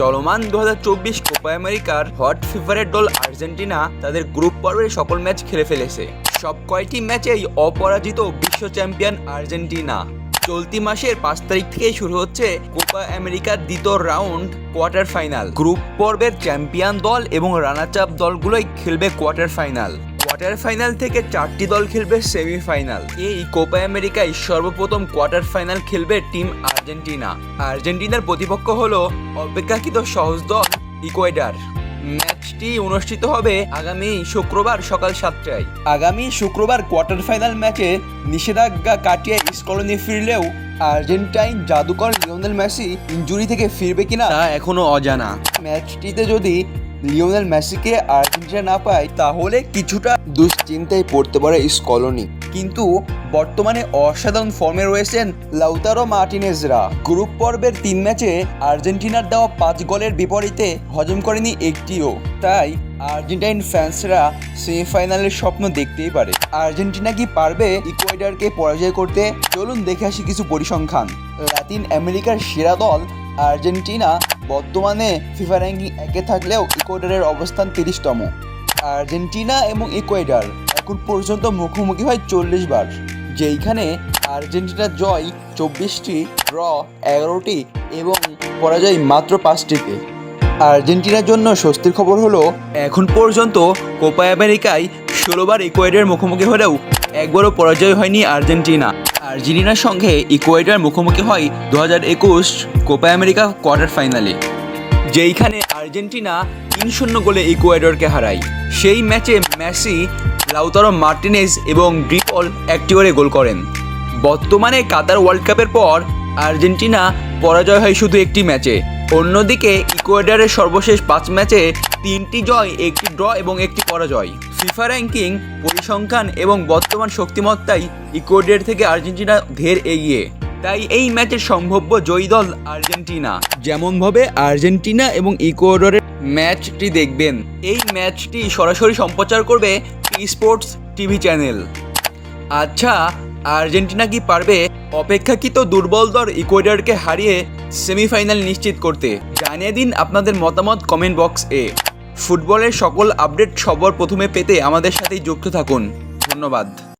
চলমান দু হাজার চব্বিশ কোপা আমেরিকার হট ফেভারেট দল আর্জেন্টিনা তাদের গ্রুপ পর্বের সকল ম্যাচ খেলে ফেলেছে। সব কয়টি ম্যাচেই অপরাজিত বিশ্ব চ্যাম্পিয়ন আর্জেন্টিনা। চলতি মাসের পাঁচ তারিখ থেকেই শুরু হচ্ছে কোপা আমেরিকার দ্বিতীয় রাউন্ড কোয়ার্টার ফাইনাল গ্রুপ পর্বের চ্যাম্পিয়ন দল এবং রানার চাপ দলগুলোই খেলবে কোয়ার্টার ফাইনাল কোয়ার্টার ফাইনাল থেকে চারটি দল খেলবে সেমিফাইনাল এই কোপা আমেরিকায় সর্বপ্রথম কোয়ার্টার ফাইনাল খেলবে টিম আর্জেন্টিনা আর্জেন্টিনার প্রতিপক্ষ হলো অপেক্ষাকৃত সহজ দল ইকুয়েডার ম্যাচটি অনুষ্ঠিত হবে আগামী শুক্রবার সকাল সাতটায়। আগামী শুক্রবার কোয়ার্টার ফাইনাল ম্যাচে নিষেধাজ্ঞা কাটিয়ে স্কলনি ফিরলেও আর্জেন্টাইন জাদুকর লিওনেল মেসি ইঞ্জুরি থেকে ফিরবে কিনা তা এখনও অজানা। ম্যাচটিতে যদি লিওনেল মেসিকে আর্জেন্টিনা না পায়, তাহলে কিছুটা দুশ্চিন্তায় পড়তে পারে স্কলনি কিন্তু বর্তমানে অসাধারণ ফর্মে রয়েছেন লাউতারো মার্টিনেজরা। গ্রুপ পর্বের তিন ম্যাচে আর্জেন্টিনার দেওয়া পাঁচ গোলের বিপরীতে হজম করেনি একটিও। তাই আর্জেন্টাইন ফ্যান্সরা সেমিফাইনালের স্বপ্ন দেখতেই পারে। আর্জেন্টিনা কি পারবে ইকুয়েডারকে পরাজয় করতে? চলুন দেখে আসি কিছু পরিসংখ্যান। লাতিন আমেরিকার সেরা দল আর্জেন্টিনা বর্তমানে ফিফা র্যাঙ্কিং একে থাকলেও ইকুয়েডারের অবস্থান তিরিশতম। আর্জেন্টিনা এবং ইকুয়েডার এখন পর্যন্ত মুখোমুখি হয় চল্লিশ বার, যেইখানে আর্জেন্টিনার জয় চব্বিশটি, ড্র এগারোটি এবং পরাজয় মাত্র পাঁচটিতে। আর্জেন্টিনার জন্য স্বস্তির খবর হলো, এখন পর্যন্ত কোপা আমেরিকায় ষোলোবার ইকুয়েডার মুখোমুখি হলেও একবারও পরাজয় হয়নি আর্জেন্টিনা। আর্জেন্টিনার সঙ্গে ইকুয়েডার মুখোমুখি হয় দু হাজার একুশ কোপা আমেরিকা কোয়ার্টার ফাইনালে। যেইখানে আর্জেন্টিনা তিন শূন্য গোলে ইকুয়েডরকে হারায়। সেই ম্যাচে মেসি, লাউতারো মার্টিনেজ এবং ড্রিপল একটি করে গোল করেন। বর্তমানে কাতার ওয়ার্ল্ড কাপের পর আর্জেন্টিনা পরাজয় হয় শুধু একটি ম্যাচে। অন্যদিকে ইকুয়েডারের সর্বশেষ পাঁচ ম্যাচে তিনটি জয়, একটি ড্র এবং একটি পরাজয়। ফিফা র্যাঙ্কিং, পরিসংখ্যান এবং বর্তমান শক্তিমত্তাই ইকুয়েডার থেকে আর্জেন্টিনা ধের এগিয়ে। তাই এই ম্যাচের সম্ভাব্য জয়ী দল আর্জেন্টিনা। যেমনভাবে আর্জেন্টিনা এবং ইকুয়েডরের ম্যাচটি দেখবেন। এই ম্যাচটি সরাসরি সম্প্রচার করবে স্পোর্টস টিভি চ্যানেল। আচ্ছা আর্জেন্টিনা কি পারবে অপেক্ষাকৃত দুর্বল দল ইকুয়েডারকে হারিয়ে সেমিফাইনাল নিশ্চিত করতে? জানিয়ে দিন আপনাদের মতামত কমেন্ট বক্স। এ ফুটবলের সকল আপডেট সবার প্রথমে পেতে আমাদের সাথেই যুক্ত থাকুন। ধন্যবাদ।